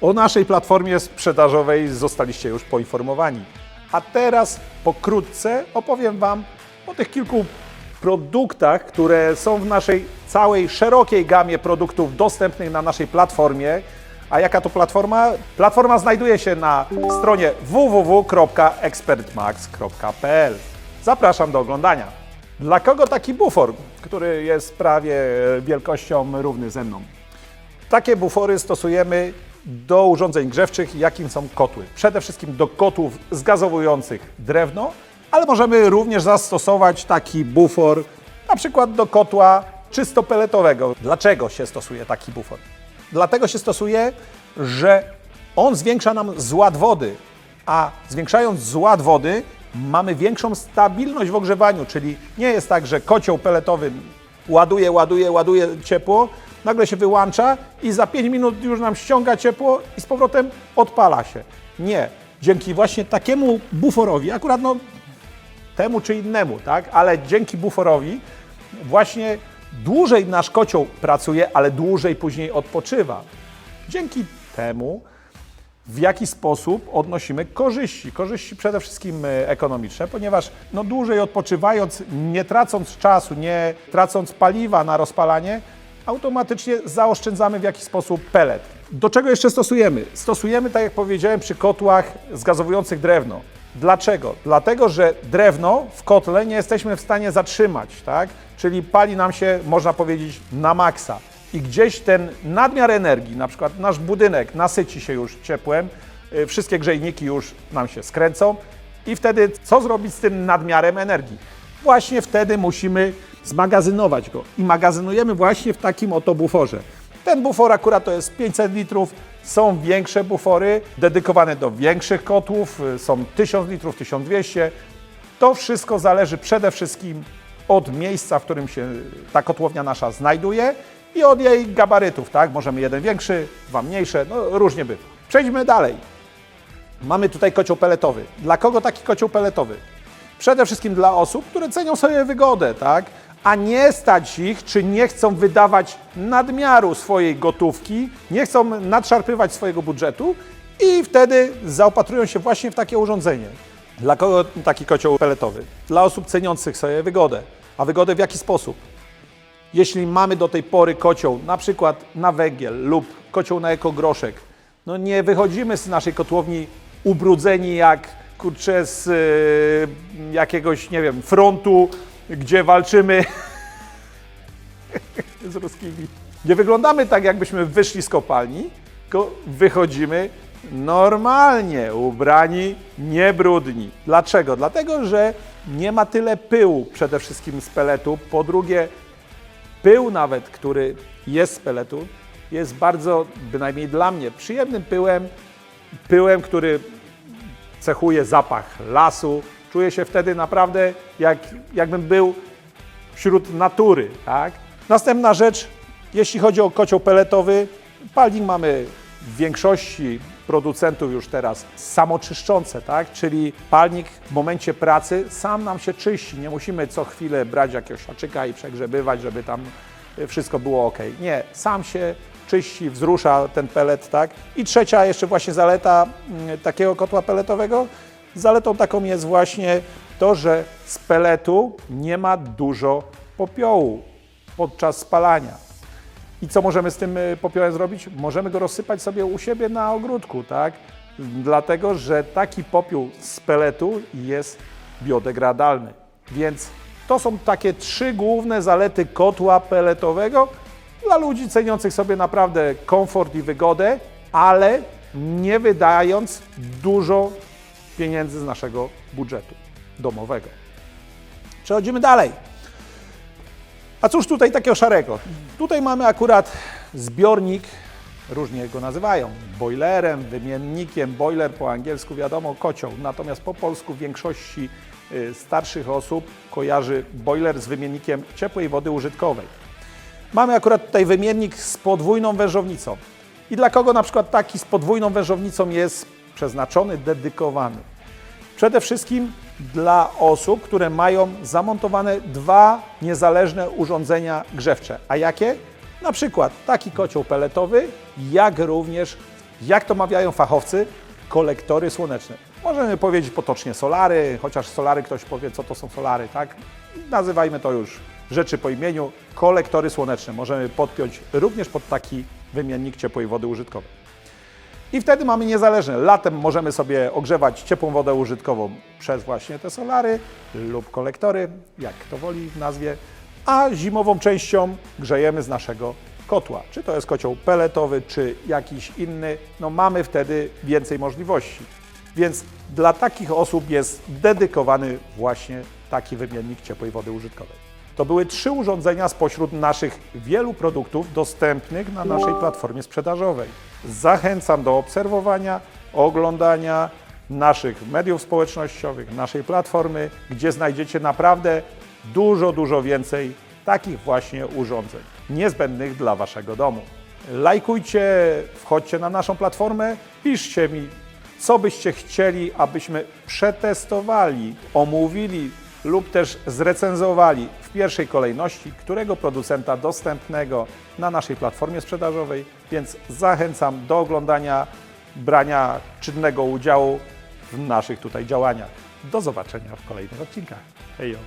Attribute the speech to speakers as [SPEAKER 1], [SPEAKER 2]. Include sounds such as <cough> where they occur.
[SPEAKER 1] O naszej platformie sprzedażowej zostaliście już poinformowani. A teraz pokrótce opowiem Wam o tych kilku produktach, które są w naszej całej szerokiej gamie produktów dostępnych na naszej platformie. A jaka to platforma? Platforma znajduje się na stronie www.expertmax.pl. Zapraszam do oglądania. Dla kogo taki bufor, który jest prawie wielkością równy ze mną? Takie bufory stosujemy do urządzeń grzewczych, jakim są kotły. Przede wszystkim do kotłów zgazowujących drewno, ale możemy również zastosować taki bufor na przykład do kotła czysto peletowego. Dlaczego się stosuje taki bufor? Dlatego się stosuje, że on zwiększa nam zład wody, a zwiększając zład wody mamy większą stabilność w ogrzewaniu, czyli nie jest tak, że kocioł peletowy ładuje, ładuje, ładuje ciepło, nagle się wyłącza i za 5 minut już nam ściąga ciepło i z powrotem odpala się. Nie. Dzięki właśnie takiemu buforowi, akurat no temu czy innemu, tak? Ale dzięki buforowi właśnie dłużej nasz kocioł pracuje, ale dłużej później odpoczywa. Dzięki temu w jaki sposób odnosimy korzyści. Korzyści przede wszystkim e, ekonomiczne, ponieważ no, dłużej odpoczywając, nie tracąc czasu, nie tracąc paliwa na rozpalanie, automatycznie zaoszczędzamy w jakiś sposób pelet. Do czego jeszcze stosujemy? Stosujemy, tak jak powiedziałem, przy kotłach zgazowujących drewno. Dlaczego? Dlatego, że drewno w kotle nie jesteśmy w stanie zatrzymać, tak? Czyli pali nam się, można powiedzieć, na maksa. I gdzieś ten nadmiar energii, na przykład nasz budynek nasyci się już ciepłem, y, wszystkie grzejniki już nam się skręcą i wtedy co zrobić z tym nadmiarem energii? Właśnie wtedy musimy zmagazynować go i magazynujemy właśnie w takim oto buforze. Ten bufor akurat to jest 500 litrów, są większe bufory dedykowane do większych kotłów, są 1000 litrów, 1200. To wszystko zależy przede wszystkim od miejsca, w którym się ta kotłownia nasza znajduje i od jej gabarytów, tak? Możemy jeden większy, dwa mniejsze, no różnie bywa. Przejdźmy dalej. Mamy tutaj kocioł peletowy. Dla kogo taki kocioł peletowy? Przede wszystkim dla osób, które cenią sobie wygodę, tak? A nie stać ich, czy nie chcą wydawać nadmiaru swojej gotówki, nie chcą nadszarpywać swojego budżetu i wtedy zaopatrują się właśnie w takie urządzenie. Dla kogo taki kocioł peletowy? Dla osób ceniących sobie wygodę. A wygodę w jaki sposób? Jeśli mamy do tej pory kocioł na przykład na węgiel lub kocioł na ekogroszek, no nie wychodzimy z naszej kotłowni ubrudzeni jak kurczę z y, jakiegoś, nie wiem, frontu, gdzie walczymy <laughs> z ruskimi. Nie wyglądamy tak, jakbyśmy wyszli z kopalni, tylko wychodzimy normalnie, ubrani, niebrudni. Dlaczego? Dlatego, że nie ma tyle pyłu przede wszystkim z peletu. Po drugie, pył nawet, który jest z peletu, jest bardzo, bynajmniej dla mnie, przyjemnym pyłem, pyłem, który cechuje zapach lasu. Czuję się wtedy naprawdę jak, jakbym był wśród natury. Tak? Następna rzecz, jeśli chodzi o kocioł peletowy, palnik mamy w większości producentów już teraz samoczyszczące, tak? czyli palnik w momencie pracy sam nam się czyści. Nie musimy co chwilę brać jakiegoś haczyka i przegrzebywać, żeby tam wszystko było ok. Nie, sam się czyści, wzrusza ten pelet, tak? I trzecia jeszcze właśnie zaleta mm, takiego kotła peletowego, zaletą taką jest właśnie to, że z peletu nie ma dużo popiołu podczas spalania. I co możemy z tym y, popiołem zrobić? Możemy go rozsypać sobie u siebie na ogródku, tak? Dlatego, że taki popiół z peletu jest biodegradalny. Więc to są takie trzy główne zalety kotła peletowego dla ludzi ceniących sobie naprawdę komfort i wygodę, ale nie wydając dużo pieniędzy z naszego budżetu domowego. Przechodzimy dalej. A cóż tutaj takiego szarego? Tutaj mamy akurat zbiornik, różnie go nazywają, boilerem, wymiennikiem, boiler po angielsku wiadomo kocioł, natomiast po polsku w większości y, starszych osób kojarzy boiler z wymiennikiem ciepłej wody użytkowej. Mamy akurat tutaj wymiennik z podwójną wężownicą. I dla kogo na przykład taki z podwójną wężownicą jest przeznaczony, dedykowany? Przede wszystkim dla osób, które mają zamontowane dwa niezależne urządzenia grzewcze. A jakie? Na przykład taki kocioł peletowy, jak również Jak to mawiają fachowcy? Kolektory słoneczne. Możemy powiedzieć potocznie solary, chociaż solary ktoś powie, co to są solary, tak? Nazywajmy to już rzeczy po imieniu. Kolektory słoneczne możemy podpiąć również pod taki wymiennik ciepłej wody użytkowej. I wtedy mamy niezależne. Latem możemy sobie ogrzewać ciepłą wodę użytkową przez właśnie te solary lub kolektory, jak kto woli w nazwie, a zimową częścią grzejemy z naszego kotła. Czy to jest kocioł peletowy, czy jakiś inny, no mamy wtedy więcej możliwości. Więc dla takich osób jest dedykowany właśnie taki wymiennik ciepłej wody użytkowej. To były trzy urządzenia spośród naszych wielu produktów dostępnych na naszej platformie sprzedażowej. Zachęcam do obserwowania, oglądania naszych mediów społecznościowych, naszej platformy, gdzie znajdziecie naprawdę dużo, dużo więcej takich właśnie urządzeń niezbędnych dla Waszego domu. Lajkujcie, wchodźcie na naszą platformę, piszcie mi, co byście chcieli, abyśmy przetestowali, omówili lub też zrecenzowali w pierwszej kolejności, którego producenta dostępnego na naszej platformie sprzedażowej, więc zachęcam do oglądania, brania czynnego udziału w naszych tutaj działaniach. Do zobaczenia w kolejnych odcinkach. Hejo!